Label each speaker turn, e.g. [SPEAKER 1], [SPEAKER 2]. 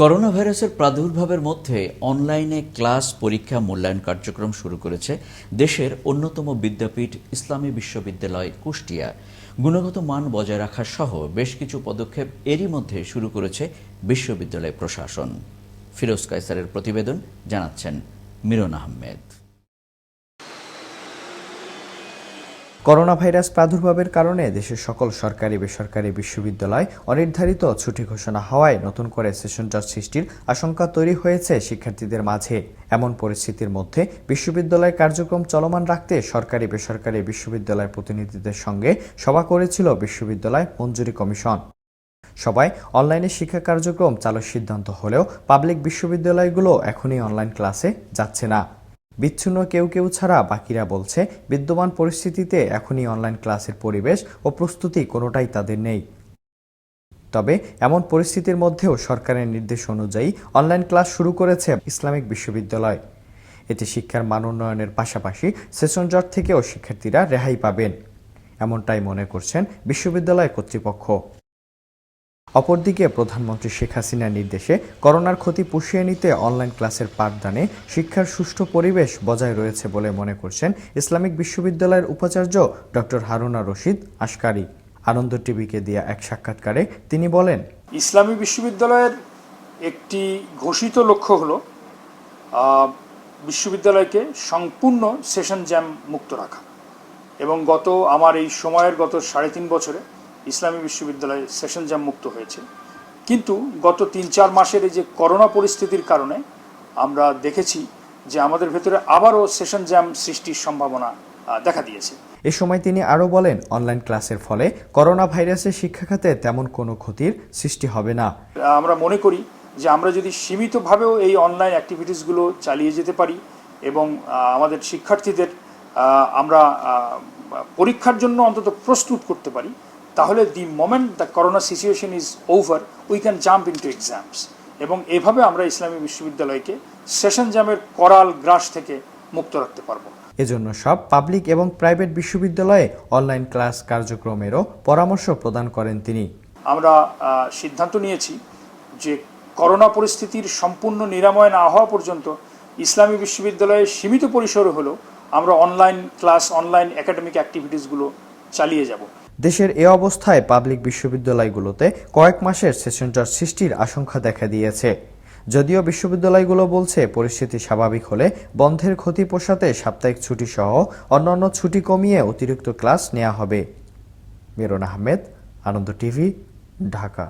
[SPEAKER 1] Corona ভাইরাসের প্রাদুর্ভাবের মধ্যে অনলাইনে ক্লাস, পরীক্ষা, মূল্যায়ন কার্যক্রম শুরু করেছে দেশের অন্যতম বিদ্যাপীঠ ইসলামী বিশ্ববিদ্যালয়, কুষ্টিয়া। গুণগত মান বজায় রাখা সহ বেশ কিছু পদক্ষেপ এরই মধ্যে শুরু করেছে বিশ্ববিদ্যালয় প্রশাসন। ফিরোজ কায়সারের প্রতিবেদন জানাচ্ছেন মিরন আহমেদ।
[SPEAKER 2] করোনা ভাইরাস প্রাদুর্ভাবের কারণে দেশের সকল সরকারি, বেসরকারি বিশ্ববিদ্যালয় অনির্ধারিত ছুটি ঘোষণা হওয়ায় নতুন করে সেশন জট সৃষ্টির আশঙ্কা তৈরি হয়েছে শিক্ষার্থীদের মাঝে। এমন পরিস্থিতির মধ্যে বিশ্ববিদ্যালয়ের কার্যক্রম চলমান রাখতে সরকারি, বেসরকারি বিশ্ববিদ্যালয় প্রতিনিধিদের সঙ্গে সভা করেছিল বিশ্ববিদ্যালয় মঞ্জুরি কমিশন। সবাই অনলাইনে শিক্ষা কার্যক্রম চালুর সিদ্ধান্ত হলেও পাবলিক বিশ্ববিদ্যালয়গুলো এখনই অনলাইন ক্লাসে যাচ্ছে না। বিচ্ছিন্ন কেউ কেউ ছাড়া বাকিরা বলছে, বিদ্যমান পরিস্থিতিতে এখনই অনলাইন ক্লাসের পরিবেশ ও প্রস্তুতি কোনোটাই তাদের নেই। তবে এমন পরিস্থিতির মধ্যেও সরকারের নির্দেশ অনুযায়ী অনলাইন ক্লাস শুরু করেছে ইসলামিক বিশ্ববিদ্যালয়। এতে শিক্ষার মান উন্নয়নের পাশাপাশি সেশন জট থেকেও শিক্ষার্থীরা রেহাই পাবেন। এমনটাই মনে করছেন বিশ্ববিদ্যালয় কর্তৃপক্ষ। অপরদিকে প্রধানমন্ত্রী শেখ হাসিনার নির্দেশে করোনার ক্ষতি পুষিয়ে নিতে অনলাইন ক্লাসের পাঠদানে শিক্ষার সুষ্ঠু পরিবেশ বজায় রয়েছে বলে মনে করছেন ইসলামিক বিশ্ববিদ্যালয়ের উপাচার্য ডক্টর হারুনা রশিদ আশকারি। আনন্দ টিভিকে দেয়া এক সাক্ষাৎকারে তিনি বলেন
[SPEAKER 3] ইসলামী বিশ্ববিদ্যালয়ের একটি ঘোষিত লক্ষ্য হলো বিশ্ববিদ্যালয়কে সম্পূর্ণ সেশন জ্যাম মুক্ত রাখা। এবং গত, আমার এই সময়ের গত সাড়ে তিন বছরে ইসলামী বিশ্ববিদ্যালয়ে সেশন জ্যাম মুক্ত হয়েছে। কিন্তু গত তিন চার মাসের এই যে করোনা পরিস্থিতির কারণে আমরা দেখেছি যে আমাদের ভেতরে আবারও সেশন জ্যাম সৃষ্টির সম্ভাবনা দেখা দিয়েছে।
[SPEAKER 2] এ সময় তিনি আরও বলেন অনলাইন ক্লাসের ফলে করোনা ভাইরাসের শিক্ষা খাতে তেমন কোনো ক্ষতির সৃষ্টি হবে না।
[SPEAKER 3] আমরা মনে করি যে আমরা যদি সীমিতভাবেও এই অনলাইন অ্যাক্টিভিটিসগুলো চালিয়ে যেতে পারি এবং আমাদের শিক্ষার্থীদের আমরা পরীক্ষার জন্য অন্তত প্রস্তুত করতে পারি তাহলে the moment the corona situation is over we can jump into exams এবং এভাবে আমরা ইসলামী বিশ্ববিদ্যালয়কে সেশন জামের করাল গ্রাস থেকে মুক্ত রাখতে পারব।
[SPEAKER 2] এজন্য সব পাবলিক এবং প্রাইভেট বিশ্ববিদ্যালয়ে অনলাইন ক্লাস কার্যক্রমেরও পরামর্শ প্রদান করেন তিনি।
[SPEAKER 3] আমরা সিদ্ধান্ত নিয়েছি যে করোনা পরিস্থিতির সম্পূর্ণ নিরাময় না হওয়া পর্যন্ত ইসলামী বিশ্ববিদ্যালয়ে সীমিত পরিসরে হলেও আমরা অনলাইন ক্লাস অনলাইন একাডেমিক অ্যাক্টিভিটিসগুলো চালিয়ে যাব।
[SPEAKER 2] দেশের এ অবস্থায় পাবলিক বিশ্ববিদ্যালয়গুলোতে কয়েক মাসের সেশন জট সৃষ্টির আশঙ্কা দেখা দিয়েছে। যদিও বিশ্ববিদ্যালয়গুলো বলছে পরিস্থিতি স্বাভাবিক হলে বন্ধের ক্ষতি পোষাতে সাপ্তাহিক ছুটি সহ অন্যান্য ছুটি কমিয়ে অতিরিক্ত ক্লাস নেওয়া হবে। Maroon Ahmed, Ananda TV, Dhaka.